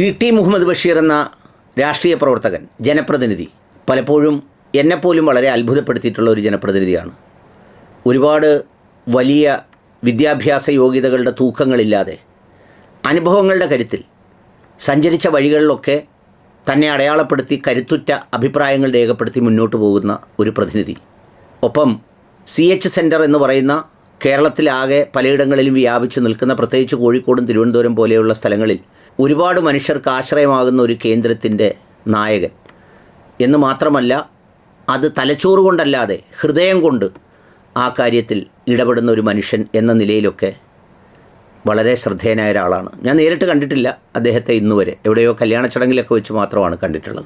E T Muhammad Basheer എന്ന രാഷ്ട്രീയ പ്രവർത്തകൻ ജനപ്രതിനിധി പലപ്പോഴും എന്നെപ്പോലും വളരെ അത്ഭുതപ്പെടുത്തിയിട്ടുള്ള ഒരു ജനപ്രതിനിധിയാണ്. ഒരുപാട് വലിയ വിദ്യാഭ്യാസ യോഗ്യതകളുടെ തൂക്കങ്ങളില്ലാതെ അനുഭവങ്ങളുടെ കരുത്തിൽ സഞ്ചരിച്ച വഴികളിലൊക്കെ തന്നെ അടയാളപ്പെടുത്തി കരുത്തുറ്റ അഭിപ്രായങ്ങൾ രേഖപ്പെടുത്തി മുന്നോട്ട് പോകുന്ന ഒരു പ്രതിനിധി. ഒപ്പം സി എച്ച് സെന്റർ എന്ന് പറയുന്ന കേരളത്തിലാകെ പലയിടങ്ങളിലും വ്യാപിച്ചു നിൽക്കുന്ന പ്രത്യേകിച്ച് കോഴിക്കോടും തിരുവനന്തപുരം പോലെയുള്ള സ്ഥലങ്ങളിൽ ഒരുപാട് മനുഷ്യർക്ക് ആശ്രയമാകുന്ന ഒരു കേന്ദ്രത്തിന്റെ നായകൻ. എന്ന് മാത്രമല്ല അത് തലച്ചോറ് കൊണ്ടല്ലാതെ ഹൃദയം കൊണ്ട് ആ കാര്യത്തിൽ ഇടപെടുന്ന ഒരു മനുഷ്യൻ എന്ന നിലയിലൊക്കെ വളരെ ശ്രദ്ധേയനായ ഒരാളാണ്. ഞാൻ നേരിട്ട് കണ്ടിട്ടില്ല അദ്ദേഹത്തെ ഇന്ന് വരെ. എവിടെയോ കല്യാണ ചടങ്ങിലൊക്കെ വെച്ച് മാത്രമാണ് കണ്ടിട്ടുള്ളത്.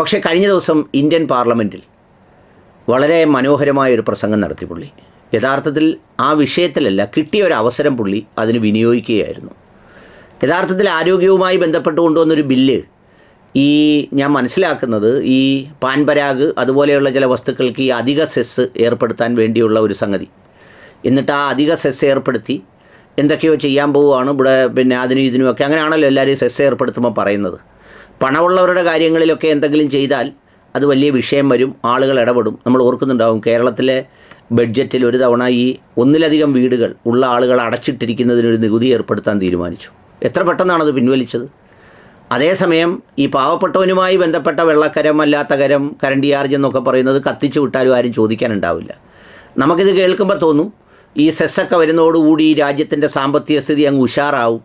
പക്ഷേ കഴിഞ്ഞ ദിവസം ഇന്ത്യൻ പാർലമെന്റിൽ വളരെ മനോഹരമായ ഒരു പ്രസംഗം നടത്തി പുള്ളി. യഥാർത്ഥത്തിൽ ആ വിഷയത്തിലല്ല കിട്ടിയ ഒരു അവസരം പുള്ളി അതിന് വിനിയോഗിക്കുകയായിരുന്നു. യഥാർത്ഥത്തിൽ ആരോഗ്യവുമായി ബന്ധപ്പെട്ട് കൊണ്ടുവന്നൊരു ബില്ല്. ഈ ഞാൻ മനസ്സിലാക്കുന്നത് ഈ പാൻപരാഗ് അതുപോലെയുള്ള ചില വസ്തുക്കൾക്ക് ഈ അധിക സെസ് ഏർപ്പെടുത്താൻ വേണ്ടിയുള്ള ഒരു സംഗതി. എന്നിട്ട് ആ അധിക സെസ് ഏർപ്പെടുത്തി എന്തൊക്കെയോ ചെയ്യാൻ പോവുകയാണ്. ഇവിടെ പിന്നെ അതിനും ഇതിനുമൊക്കെ അങ്ങനെയാണല്ലോ എല്ലാവരും സെസ് ഏർപ്പെടുത്തുമ്പോൾ പറയുന്നത്. പണമുള്ളവരുടെ കാര്യങ്ങളിലൊക്കെ എന്തെങ്കിലും ചെയ്താൽ അത് വലിയ വിഷയം വരും ആളുകൾ ഇടപെടും. നമ്മൾ ഓർക്കുന്നുണ്ടാവും കേരളത്തിലെ ബഡ്ജറ്റിൽ ഒരു തവണ ഈ ഒന്നിലധികം വീടുകൾ ഉള്ള ആളുകൾ അടച്ചിട്ടിരിക്കുന്നതിനൊരു നികുതി ഏർപ്പെടുത്താൻ തീരുമാനിച്ചു. എത്ര പെട്ടെന്നാണത് പിൻവലിച്ചത്? അതേസമയം ഈ പാവപ്പെട്ടവനുമായി ബന്ധപ്പെട്ട വെള്ളക്കരം അല്ലാത്ത കരം കരണ്ട് ചാർജ് എന്നൊക്കെ പറയുന്നത് കത്തിച്ചു വിട്ടാലും ആരും ചോദിക്കാനുണ്ടാവില്ല. നമുക്കിത് കേൾക്കുമ്പോൾ തോന്നും ഈ സെസ്സൊക്കെ വരുന്നതോടുകൂടി ഈ രാജ്യത്തിന്റെ സാമ്പത്തിക സ്ഥിതി അങ്ങ് ഉഷാറാവും.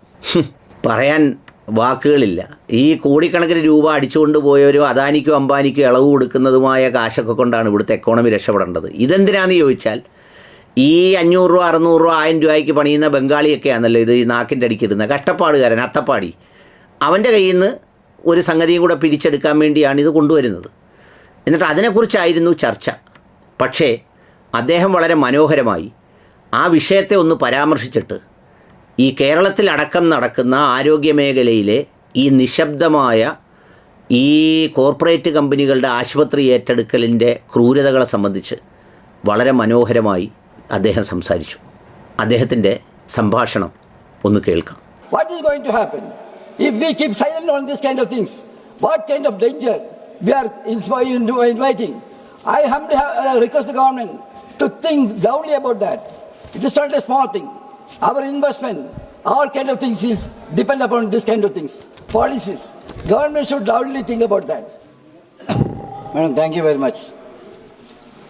പറയാൻ വാക്കുകളില്ല. ഈ കോടിക്കണക്കിന് രൂപ അടിച്ചുകൊണ്ട് പോയവരും അദാനിക്കും അംബാനിക്കും ഇളവ് കൊടുക്കുന്നതുമായ കാശൊക്കെ കൊണ്ടാണ് ഇവിടുത്തെ എക്കോണമി രക്ഷപ്പെടേണ്ടത്. ഇതെന്തിനാണെന്ന് ചോദിച്ചാൽ ഈ അഞ്ഞൂറ് രൂപ അറുന്നൂറ് രൂപ ആയിരം രൂപയ്ക്ക് പണിയുന്ന ബംഗാളിയൊക്കെയാണല്ലോ ഇത് ഈ നാക്കിന്റെ അടിക്കിടുന്ന കഷ്ടപ്പാടുകാരൻ അത്തപ്പാടി. അവന്റെ കയ്യിൽ നിന്ന് ഒരു സംഗതിയും കൂടെ പിരിച്ചെടുക്കാൻ വേണ്ടിയാണ് ഇത് കൊണ്ടുവരുന്നത്. എന്നിട്ട് അതിനെക്കുറിച്ചായിരുന്നു ചർച്ച. പക്ഷേ അദ്ദേഹം വളരെ മനോഹരമായി ആ വിഷയത്തെ ഒന്ന് പരാമർശിച്ചിട്ട് ഈ കേരളത്തിലടക്കം നടക്കുന്ന ആരോഗ്യ മേഖലയിലെ ഈ നിശബ്ദമായ ഈ കോർപ്പറേറ്റ് കമ്പനികളുടെ ആശുപത്രി ഏറ്റെടുക്കലിന്റെ ക്രൂരതകളെ സംബന്ധിച്ച് വളരെ മനോഹരമായി അദ്ദേഹം സംസാരിച്ചു. അദ്ദേഹത്തിന്റെ സംഭാഷണം ഒന്ന് കേൾക്കാം. What is going to happen if we keep silent on this kind of things what kind of danger we are inviting I have to request the government to think goodly about that it is not a small thing our investment all kind of things is depend upon this kind of things policies government should goodly think about that madam thank you very much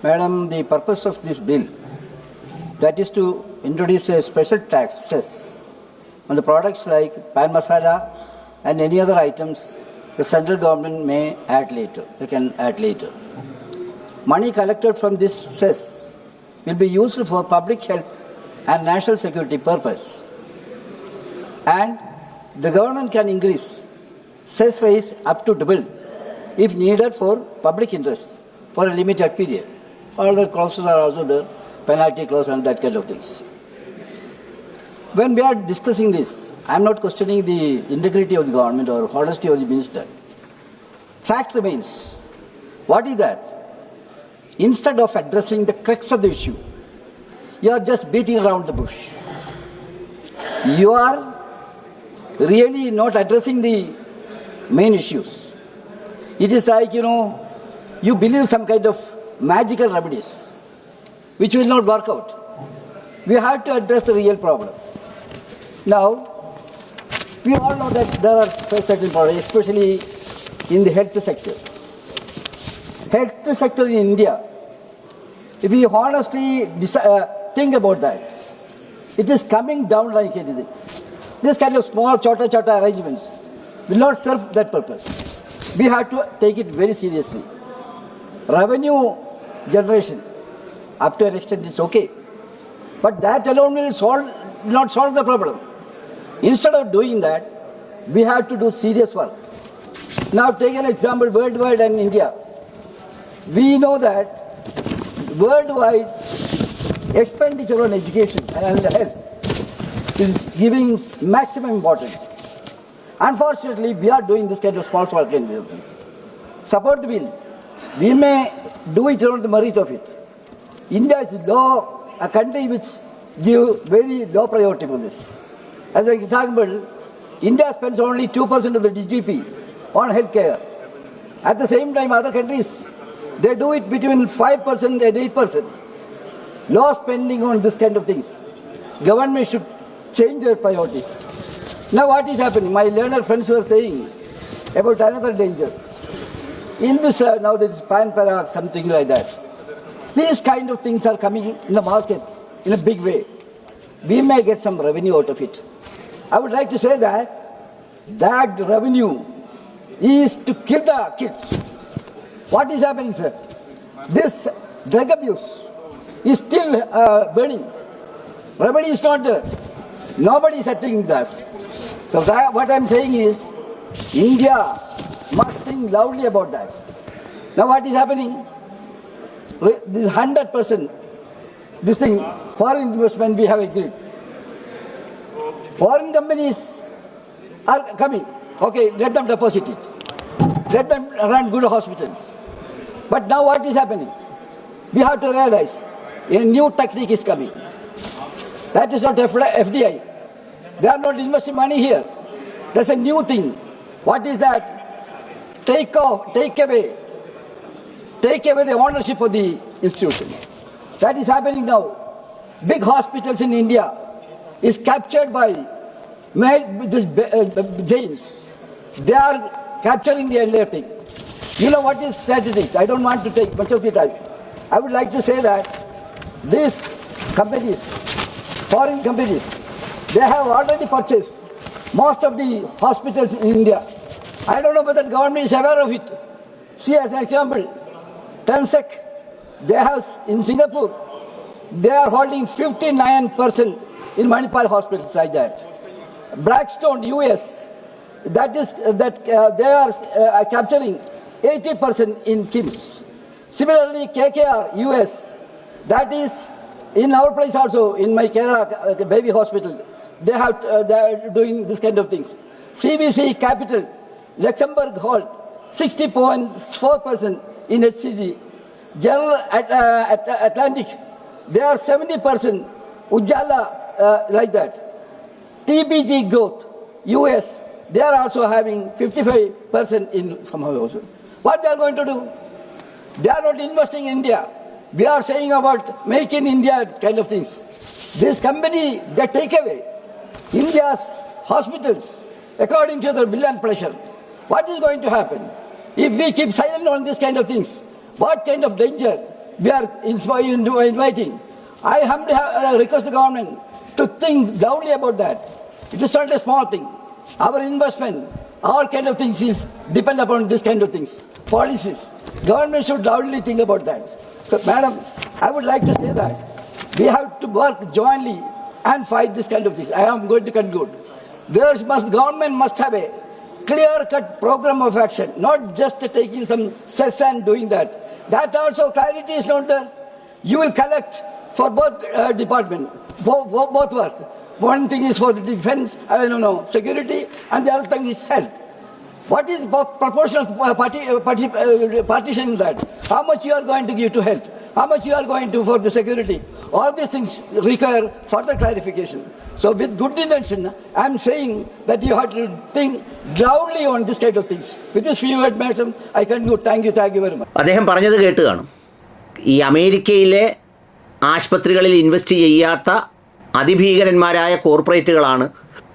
madam the purpose of this bill that is to introduce a special tax cess on the products like pan masala and any other items the central government may add later. They can add later. Money collected from this cess will be used for public health and national security purpose. And the government can increase cess rates up to double if needed for public interest for a limited period. All the clauses are also there, penalty clause and that kind of things. When we are discussing this, I am not questioning the integrity of the government or honesty of the minister. Fact remains. What is that? Instead of addressing the crux of the issue, you are just beating around the bush. You are really not addressing the main issues. It is like, you know, you believe some kind of magical remedies which will not work out. We have to address the real problem. Now, we all know that there are certain problems, especially in the health sector. Health sector in India, if we honestly uh, think about that, it is coming down like anything. This kind of small chota chota arrangements will not serve that purpose. We have to take it very seriously. Revenue generation, up to an extent, it's okay. But that alone will solve, not solve the problem. Instead of doing that, we have to do serious work. Now, take an example worldwide and India. We know that worldwide expenditure on education and health is giving maximum importance. Unfortunately, we are doing this kind of small, small kind of. Support the bill. We may do it on the merit of it. India is low, a country which give very low priority for this. As an example, India spends only 2% of the GDP on healthcare. At the same time, other countries, they do it between 5% and 8%. Low spending on this kind of things. Government should change their priorities. Now what is happening? My learner friends were saying about another danger. In this, uh, now there is pan para, something like that. These kind of things are coming in the market in a big way. We may get some revenue out of it. I would like to say that that revenue is to kill the kids. What is happening, sir? This drug abuse is still uh, burning. Remedy is not there. Nobody is attacking this. So what I'm saying is, India must think loudly about that. Now what is happening? This hundred percent, this thing, foreign investment we have agreed. Foreign companies are coming. Okay, let them deposit it. Let them run good hospitals. But now what is happening? We have to realize a new technique is coming. That is not FDI. They are not investing money here. That's a new thing. What is that? Take off, take away, take away the ownership of the institution. That is happening now. Big hospitals in India is captured by this uh, Jains. They are capturing the entire thing. You know what is strategies? I don't want to take much of the time. I would like to say that these companies, foreign companies, they have already purchased most of the hospitals in India. I don't know whether the government is aware of it. See, as an example, Temsec, they have in Singapore, they are holding 59% in Manipal hospitals like that. Blackstone, US, that is that uh, they are uh, capturing 80% in KIMS. Similarly, KKR, US, that is in our place also, in my Kerala uh, baby hospital, they have uh, they are doing this kind of things. CBC Capital, Luxembourg hold 60.4% in HCG. General at, uh, at, Atlantic, they are 70%. Ujala, uh, like that. TBG growth, US, they are also having 55% in somehow also. What they are going to do? They are not investing in India. We are saying about make in India kind of things. This company, they take away India's hospitals according to their bill and pleasure. What is going to happen? If we keep silent on this kind of things, what kind of danger we are inviting? I humbly uh, request the government to think loudly about that. It is not a small thing. Our investment, all kind of things is depend upon this kind of things. Policies. Government should loudly think about that. So, madam, I would like to say that we have to work jointly and fight this kind of things. I am going to conclude. There must government must have a clear-cut program of action, not just taking some cess and doing that. That also clarity is not there. You will collect for both uh, department, both, both work. One thing is for the defense, I don't know, security, and the other thing is health. What is pro- proportional uh, party, uh, party, uh, partition in that? How much you are going to give to health? How much you are going to for the security? All these things require further clarification. So with good intention, I am saying that you have to think loudly on this kind of things. With this few words, madam, I conclude. Thank you, thank you very much. അദ്ദേഹം പറഞ്ഞത് കേട്ട് കാണും ഈ അമേരിക്കയിലെ ആശുപത്രികളിൽ invest ചെയ്യാത്ത അതിഭീകരന്മാരായ കോർപ്പറേറ്റുകളാണ്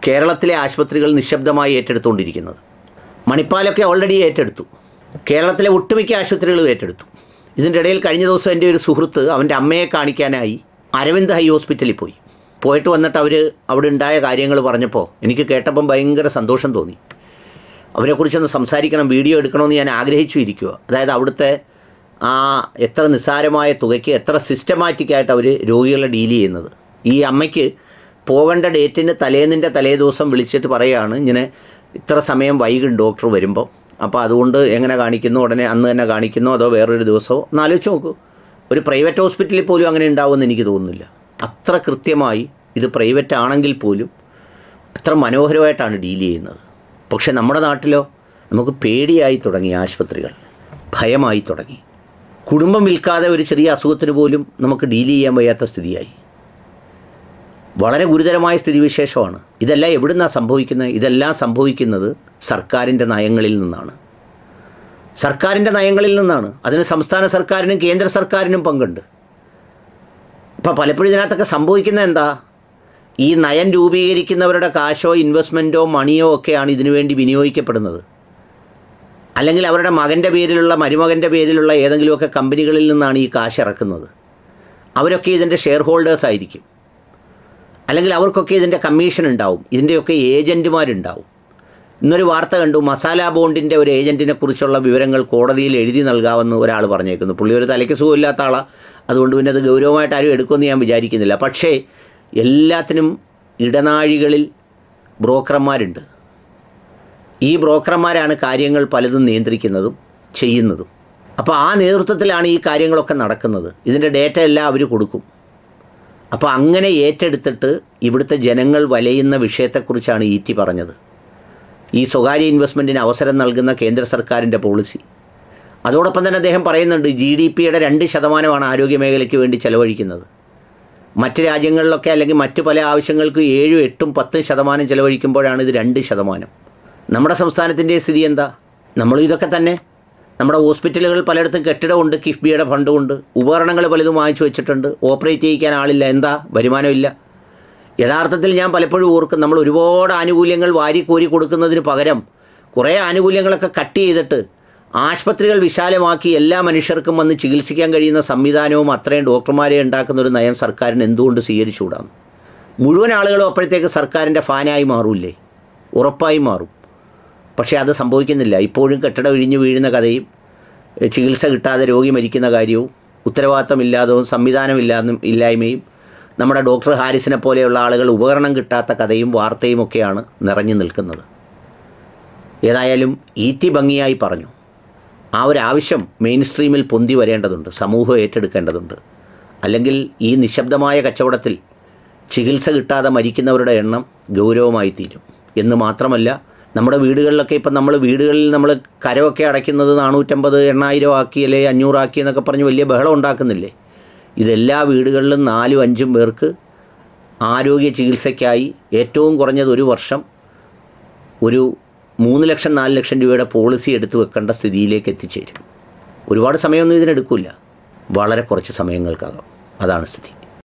കേരളത്തിലെ ആശുപത്രികൾ നിശബ്ദമായി ഏറ്റെടുത്തുകൊണ്ടിരിക്കുന്നത് മണിപ്പാലൊക്കെ ഓൾറെഡി ഏറ്റെടുത്തു കേരളത്തിലെ ഒട്ടുമിക്ക ആശുപത്രികളും ഏറ്റെടുത്തു ഇതിന്റെ ഇടയിൽ കഴിഞ്ഞ ദിവസം എന്റെ ഒരു സുഹൃത്ത് അവന്റെ അമ്മയെ കാണിക്കാനായി അരവിന്ദ് ഹൈ ഹോസ്പിറ്റലിൽ പോയി. പോയിട്ട് വന്നിട്ട് അവർ അവിടെ ഉണ്ടായ കാര്യങ്ങൾ പറഞ്ഞപ്പോൾ എനിക്ക് കേട്ടപ്പം ഭയങ്കര സന്തോഷം തോന്നി. അവരെക്കുറിച്ചൊന്ന് സംസാരിക്കണം വീഡിയോ എടുക്കണമെന്ന് ഞാൻ ആഗ്രഹിച്ചു ഇരിക്കുക. അതായത് അവിടുത്തെ ആ എത്ര നിസ്സാരമായ തുകയ്ക്ക് എത്ര സിസ്റ്റമാറ്റിക്കായിട്ട് അവർ രോഗികളെ ഡീൽ ചെയ്യുന്നത്. ഈ അമ്മയ്ക്ക് പോകേണ്ട ഡേറ്റിന് തലേന്നിന്റെ തലേ ദിവസം വിളിച്ചിട്ട് പറയുകയാണ് ഇങ്ങനെ ഇത്ര സമയം വൈകും ഡോക്ടർ വരുമ്പോൾ അപ്പോൾ അതുകൊണ്ട് എങ്ങനെ കാണിക്കുന്നു? ഉടനെ അന്ന് തന്നെ കാണിക്കുന്നു അതോ വേറൊരു ദിവസമോ? എന്നാലോചിച്ച് നോക്കൂ. ഒരു പ്രൈവറ്റ് ഹോസ്പിറ്റലിൽ പോലും അങ്ങനെ ഉണ്ടാവുമെന്ന് എനിക്ക് തോന്നുന്നില്ല. അത്ര കൃത്യമായി ഇത് പ്രൈവറ്റ് ആണെങ്കിൽ പോലും അത്ര മനോഹരമായിട്ടാണ് ഡീൽ ചെയ്യുന്നത്. പക്ഷേ നമ്മുടെ നാട്ടിലോ നമുക്ക് പേടിയായി തുടങ്ങി ആശുപത്രികൾ. ഭയമായി തുടങ്ങി. കുടുംബം വിൽക്കാതെ ഒരു ചെറിയ അസുഖത്തിന് പോലും നമുക്ക് ഡീൽ ചെയ്യാൻ വയ്യാത്ത സ്ഥിതിയായി. വളരെ ഗുരുതരമായ സ്ഥിതിവിശേഷമാണ്. ഇതെല്ലാം എവിടുന്നാണ് സംഭവിക്കുന്നത് ഇതെല്ലാം സംഭവിക്കുന്നത് സർക്കാരിന്റെ നയങ്ങളിൽ നിന്നാണ്. സർക്കാരിന്റെ നയങ്ങളിൽ നിന്നാണ്. അതിന് സംസ്ഥാന സർക്കാരിനും കേന്ദ്ര സർക്കാരിനും പങ്കുണ്ട്. ഇപ്പം പലപ്പോഴും ഇതിനകത്തൊക്കെ സംഭവിക്കുന്നത് എന്താ? ഈ നയം രൂപീകരിക്കുന്നവരുടെ കാശോ ഇൻവെസ്റ്റ്മെന്റോ മണിയോ ഒക്കെയാണ് ഇതിനുവേണ്ടി വിനിയോഗിക്കപ്പെടുന്നത്. അല്ലെങ്കിൽ അവരുടെ മകന്റെ പേരിലുള്ള മരുമകന്റെ പേരിലുള്ള ഏതെങ്കിലുമൊക്കെ കമ്പനികളിൽ നിന്നാണ് ഈ കാശ് ഇറക്കുന്നത്. അവരൊക്കെ ഇതിന്റെ ഷെയർ ഹോൾഡേഴ്സ് ആയിരിക്കും. അല്ലെങ്കിൽ അവർക്കൊക്കെ ഇതിന്റെ കമ്മീഷൻ ഉണ്ടാവും. ഇതിന്റെയൊക്കെ ഏജന്റുമാരുണ്ടാവും ഇന്നൊരു വാർത്ത കണ്ടു മസാല ബോണ്ടിന്റെ ഒരു ഏജന്റിനെ കുറിച്ചുള്ള വിവരങ്ങൾ കോടതിയിൽ എഴുതി നൽകാമെന്ന് ഒരാൾ പറഞ്ഞേക്കുന്നു. പുള്ളി ഒരു തലയ്ക്ക് സുഖമില്ലാത്ത ആളാണ് അതുകൊണ്ട് പിന്നെ അത് ഗൗരവമായിട്ട് ആരും എടുക്കുമെന്ന് ഞാൻ വിചാരിക്കുന്നില്ല. പക്ഷേ എല്ലാത്തിനും ഇടനാഴികളിൽ ബ്രോക്കർമാരുണ്ട്. ഈ ബ്രോക്കർമാരാണ് കാര്യങ്ങൾ പലതും നിയന്ത്രിക്കുന്നതും ചെയ്യുന്നതും. അപ്പോൾ ആ നേതൃത്വത്തിലാണ് ഈ കാര്യങ്ങളൊക്കെ നടക്കുന്നത്. ഇതിന്റെ ഡേറ്റ എല്ലാം അവർ കൊടുക്കും. അപ്പോൾ അങ്ങനെ ഏറ്റെടുത്തിട്ട് ഇവിടുത്തെ ജനങ്ങൾ വലയുന്ന വിഷയത്തെക്കുറിച്ചാണ് ടി പറഞ്ഞത്. ഈ സ്വകാര്യ ഇൻവെസ്റ്റ്മെന്റിന് അവസരം നൽകുന്ന കേന്ദ്ര സർക്കാരിന്റെ പോളിസി. അതോടൊപ്പം തന്നെ അദ്ദേഹം പറയുന്നുണ്ട് ജി ഡി പിയുടെ രണ്ട് ശതമാനമാണ് ആരോഗ്യ മേഖലയ്ക്ക് വേണ്ടി ചെലവഴിക്കുന്നത്. മറ്റ് രാജ്യങ്ങളിലൊക്കെ അല്ലെങ്കിൽ മറ്റു പല ആവശ്യങ്ങൾക്കും ഏഴും എട്ടും പത്തും ശതമാനം ചിലവഴിക്കുമ്പോഴാണ് ഇത് രണ്ട് ശതമാനം. നമ്മുടെ സംസ്ഥാനത്തിന്റെ സ്ഥിതി എന്താ? നമ്മൾ ഇതൊക്കെ തന്നെ നമ്മുടെ ഹോസ്പിറ്റലുകൾ പലയിടത്തും കെട്ടിടമുണ്ട് കിഫ്ബിയുടെ ഫണ്ടുമുണ്ട്. ഉപകരണങ്ങൾ പലതും വാങ്ങിച്ചു വെച്ചിട്ടുണ്ട്. ഓപ്പറേറ്റ് ചെയ്യിക്കാൻ ആളില്ല. എന്താ? വരുമാനമില്ല യഥാർത്ഥത്തിൽ ഞാൻ പലപ്പോഴും ഓർക്കും നമ്മൾ ഒരുപാട് ആനുകൂല്യങ്ങൾ വാരി കോരി കൊടുക്കുന്നതിന് പകരം കുറേ ആനുകൂല്യങ്ങളൊക്കെ കട്ട് ചെയ്തിട്ട് ആശുപത്രികൾ വിശാലമാക്കി എല്ലാ മനുഷ്യർക്കും വന്ന് ചികിത്സിക്കാൻ കഴിയുന്ന സംവിധാനവും അത്രയും ഡോക്ടർമാരെ ഉണ്ടാക്കുന്ന ഒരു നയം സർക്കാരിന് എന്തുകൊണ്ട് സ്വീകരിച്ചുകൂടാണ് മുഴുവൻ ആളുകളും അപ്പോഴത്തേക്ക് സർക്കാരിന്റെ ഫാനായി മാറൂല്ലേ? ഉറപ്പായി മാറും. പക്ഷേ അത് സംഭവിക്കുന്നില്ല. ഇപ്പോഴും കെട്ടിടം ഇഴിഞ്ഞു വീഴുന്ന കഥയും ചികിത്സ കിട്ടാതെ രോഗി മരിക്കുന്ന കാര്യവും ഉത്തരവാദിത്തമില്ലാതവും സംവിധാനമില്ലാതും ഇല്ലായ്മയും നമ്മുടെ ഡോക്ടർ ഹാരിസിനെ പോലെയുള്ള ആളുകൾ ഉപകരണം കിട്ടാത്ത കഥയും വാർത്തയും ഒക്കെയാണ് നിറഞ്ഞു നിൽക്കുന്നത്. ഏതായാലും ഈറ്റി ഭംഗിയായി പറഞ്ഞു. ആ ഒരു ആവശ്യം മെയിൻ സ്ട്രീമിൽ പൊന്തി വരേണ്ടതുണ്ട് സമൂഹം ഏറ്റെടുക്കേണ്ടതുണ്ട്. അല്ലെങ്കിൽ ഈ നിശബ്ദമായ കച്ചവടത്തിൽ ചികിത്സ കിട്ടാതെ മരിക്കുന്നവരുടെ എണ്ണം ഗൗരവമായി തീരും. എന്ന് മാത്രമല്ല നമ്മുടെ വീടുകളിലൊക്കെ ഇപ്പം നമ്മൾ വീടുകളിൽ നമ്മൾ കരമൊക്കെ അടയ്ക്കുന്നത് നാനൂറ്റമ്പത് എണ്ണായിരം ആക്കി അല്ലെങ്കിൽ അഞ്ഞൂറാക്കി എന്നൊക്കെ പറഞ്ഞ് വലിയ ബഹളം ഉണ്ടാക്കുന്നില്ലേ? ഇതെല്ലാ വീടുകളിലും നാലും അഞ്ചും പേർക്ക് ആരോഗ്യ ചികിത്സയ്ക്കായി ഏറ്റവും കുറഞ്ഞത് ഒരു വർഷം ഒരു മൂന്ന് ലക്ഷം നാല് ലക്ഷം രൂപയുടെ പോളിസി എടുത്തു വെക്കേണ്ട സ്ഥിതിയിലേക്ക് എത്തിച്ചേരും. ഒരുപാട് സമയമൊന്നും ഇതിനെടുക്കില്ല വളരെ കുറച്ച് സമയങ്ങൾക്കകം. അതാണ് സ്ഥിതി.